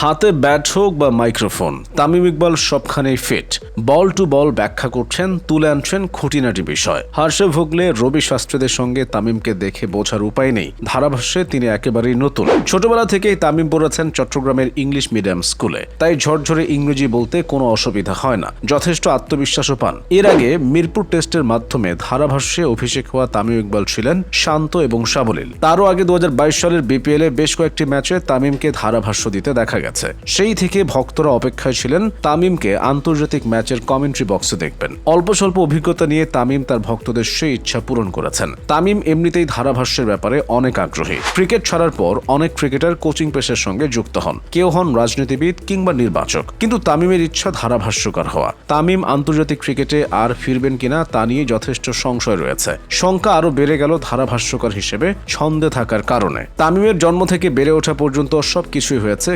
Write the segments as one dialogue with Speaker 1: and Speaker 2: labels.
Speaker 1: হাতে ব্যাট হোক বা মাইক্রোফোন, তামিম ইকবাল সবখানেই ফিট বল টু বল ব্যাখ্যা করছেন, তুলে আনছেন খুঁটিনাটি বিষয়। হার্ষে ভোগলে রবি শাস্ত্রীদের সঙ্গে তামিমকে দেখে বোঝার উপায় নেই। ধারাভাষ্যে তিনি একেবারেই নতুন। ছোটবেলা থেকেই তামিম পড়েছেন চট্টগ্রামের ইংলিশ মিডিয়াম স্কুলে। তাই ঝরঝরে ইংরেজি বলতে কোনো অসুবিধা হয় না। যথেষ্ট আত্মবিশ্বাসও পান। এর আগে মিরপুর টেস্টের মাধ্যমে ধারাভাষ্যে অভিষেক হওয়া তামিম ইকবাল ছিলেন শান্ত এবং সাবলীল। তারও আগে দু হাজার বাইশ সালের বিপিএল বেশ কয়েকটি ম্যাচে তামিমকে ধারাভাষ্য দিতে দেখা গেছে। সেই থেকে ভক্তরা অপেক্ষায় ছিলেন তামিমকে আন্তর্জাতিক ম্যাচের কমেন্ট্রি বক্সে দেখবেন। অল্প স্বল্প অভিজ্ঞতা নিয়ে তামিম তার ভক্তদের সেই ইচ্ছা পূরণ করেছেন। তামিম এমনিতেই ধারাভাষ্যের ব্যাপারে অনেক আগ্রহী। ক্রিকেট ছাড়ার পর অনেক ক্রিকেটার কোচিং পেশার সঙ্গে যুক্ত হন। কেউ হন রাজনীতিবিদ কিংবা নির্বাচক। কিন্তু তামিমের ইচ্ছা ধারাভাষ্যকার হওয়া। তামিম আন্তর্জাতিক ক্রিকেটে আর ফিরবেন কিনা তা নিয়ে যথেষ্ট সংশয় রয়েছে। শঙ্কা আরও বেড়ে গেল ধারাভাষ্যকার হিসেবে ছন্দে থাকার কারণে। তামিমের জন্ম থেকে বেড়ে ওঠা পর্যন্ত সবকিছুই হয়েছে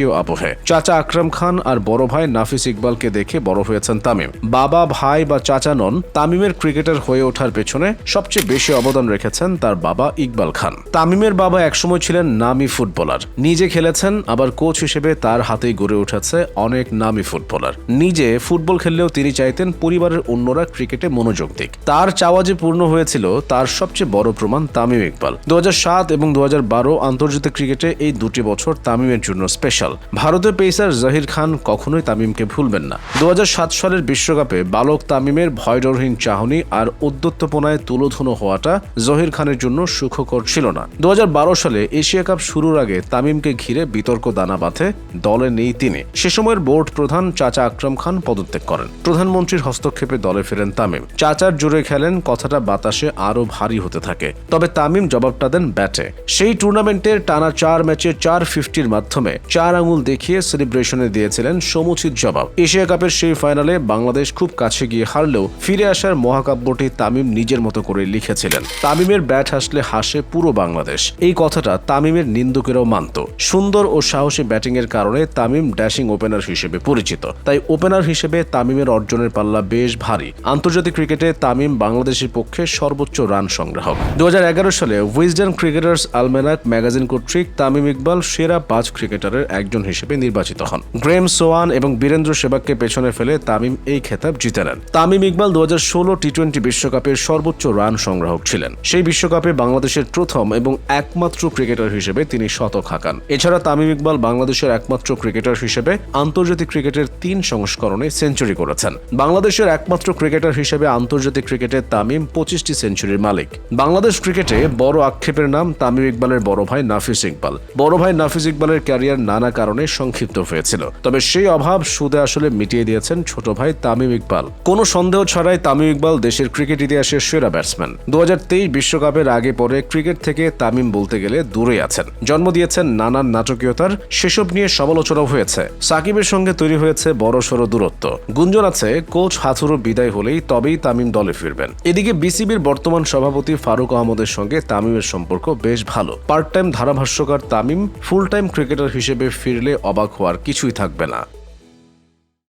Speaker 1: ক্রিকেটীয় আবহে। চাচা আকরাম খান আর বড় ভাই নাফিস ইকবালকে দেখে বড় হয়েছেন তামিম। বাবা, ভাই বা চাচা নন, তামিমের ক্রিকেটার হয়ে ওঠার পেছনে সবচেয়ে বেশি অবদান রেখেছেন তার বাবা ইকবাল খান। তামিমের বাবা একসময় ছিলেন নামি ফুটবলার। নিজে খেলেছেন, আবার কোচ হিসেবে তার হাতেই গড়ে উঠেছে অনেক নামি ফুটবলার। নিজে ফুটবল খেললেও তিনি চাইতেন পরিবারের অন্যরা ক্রিকেটে মনোযোগ দিক। তার চাওয়া যে পূর্ণ হয়েছিল, তার সবচেয়ে বড় প্রমাণ তামিম ইকবাল। দু হাজার সাত এবং দু হাজার বারো আন্তর্জাতিক ক্রিকেটে এই দুটি বছর তামিমের জন্য স্পেশাল ভারতের পেসার জাহির খান কখনোই তামিমকে ভুলবেন না। দু সালের বিশ্বকাপে বালক তামিমের ভয়ডরহীন চাহনি আর উদ্যত্তপনায় তুলোধুনো হওয়াটা জহির খানের জন্য সুখকর ছিল না। দু সালে এশিয়া কাপ শুরুর আগে তামিমকে ঘিরে বিতর্ক দানা বাঁধে দলে নেই তিনি। সে সময়ের বোর্ড প্রধান চাচা আকরাম খান পদত্যাগ করেন। প্রধানমন্ত্রীর হস্তক্ষেপে দলে ফেরেন তামিম। চাচার জোরে খেলেন, কথাটা বাতাসে আরও ভারী হতে থাকে। তবে তামিম জবাবটা দেন ব্যাটে। সেই টুর্নামেন্টের টানা চার ম্যাচে চার ফিফটির মাধ্যমে চার আঙুল দেখিয়ে সেলিব্রেশনে দিয়েছিলেন সমুচিত জবাব। এশিয়া কাপের সেই ফাইনালে বাংলাদেশ খুব কাছে গিয়ে হারলেও ফিরে আসার মহাকাব্যটি তামিম নিজের মতো করে লিখেছিলেন। তামিমের ব্যাট হাসলে হাসে পুরো বাংলাদেশ। এই কথাটা তামিমের নিন্দুকেরাও মানত। সুন্দর ও সাহসী ব্যাটিংয়ের কারণে তামিম ড্যাশিং ওপেনার হিসেবে পরিচিত। তাই ওপেনার হিসেবে তামিমের অর্জনের পাল্লা বেশ ভারী। আন্তর্জাতিক ক্রিকেটে তামিম বাংলাদেশের পক্ষে সর্বোচ্চ রান সংগ্রাহক। দু হাজার এগারো সালে উইজডেন ক্রিকেটার্স আলমেনাক ম্যাগাজিন কর্তৃক তামিম ইকবাল সেরা পাঁচ ক্রিকেটারের একজন হিসেবে নির্বাচিত হন। গ্রেম সোয়ান এবং বীরেন্দ্র সেবাগকে পেছনে ফেলে তামিম এই খেতাব জিতে নেন। তামিম ইকবাল দু টি টোয়েন্টি বিশ্বকাপের সর্বোচ্চ রান সংগ্রাহক ছিলেন। সেই বিশ্বকাপে বাংলাদেশের প্রথম এবং একমাত্র ক্রিকেটার হিসেবে তিনি শতক হাঁকান। এছাড়া তামিম ইকবাল বাংলাদেশের একমাত্র ক্রিকেটার হিসেবে আন্তর্জাতিক ক্রিকেটের তিন সংস্করণে সেঞ্চুরি করেছেন। বাংলাদেশের একমাত্র ক্রিকেটার হিসেবে আন্তর্জাতিক ক্রিকেটে তামিম পঁচিশটি সেঞ্চুরির মালিক। বাংলাদেশ ক্রিকেটে বড় আক্ষেপের নাম তামিম ইকবালের বড় ভাই নাফিস ইকবাল। বড় ভাই নাফিস ইকবালের ক্যারিয়ার নানা কারণে সংক্ষিপ্ত হয়েছিল। তবে সেই অভাব সুদে আসলে মিটিয়ে দিয়েছেন ছোট ভাই তামিম ইকবাল। কোনো সন্দেহ ছাড়াই তামিম ইকবাল দেশের ক্রিকেট ইতিহাসের সেরা ব্যাটসম্যান। দু বিশ্বকাপের আগে পরে ক্রিকেট থেকে তামিম বলতে গেলে দূরে আছেন। জন্ম দিয়েছেন নানান নাটকীয়তার, সেসব নিয়ে সমালোচনাও হয়েছে। সাকিবের সঙ্গে তৈরি হয়েছে বড় সড় দূরত্ব। গুঞ্জন আছে, কোচ হাথুরো বিদায় হলেই তবেই তামিম দলে ফিরবেন। এদিকে বিসিবির বর্তমান সভাপতি ফারুক আহমদের সঙ্গে তামিমের সম্পর্ক বেশ ভালো। পার্ট টাইম ধারাভাষ্যকার তামিম ফুল টাইম ক্রিকেটার হিসেবে ফিরলে অবাক হওয়ার কিছুই থাকবে না।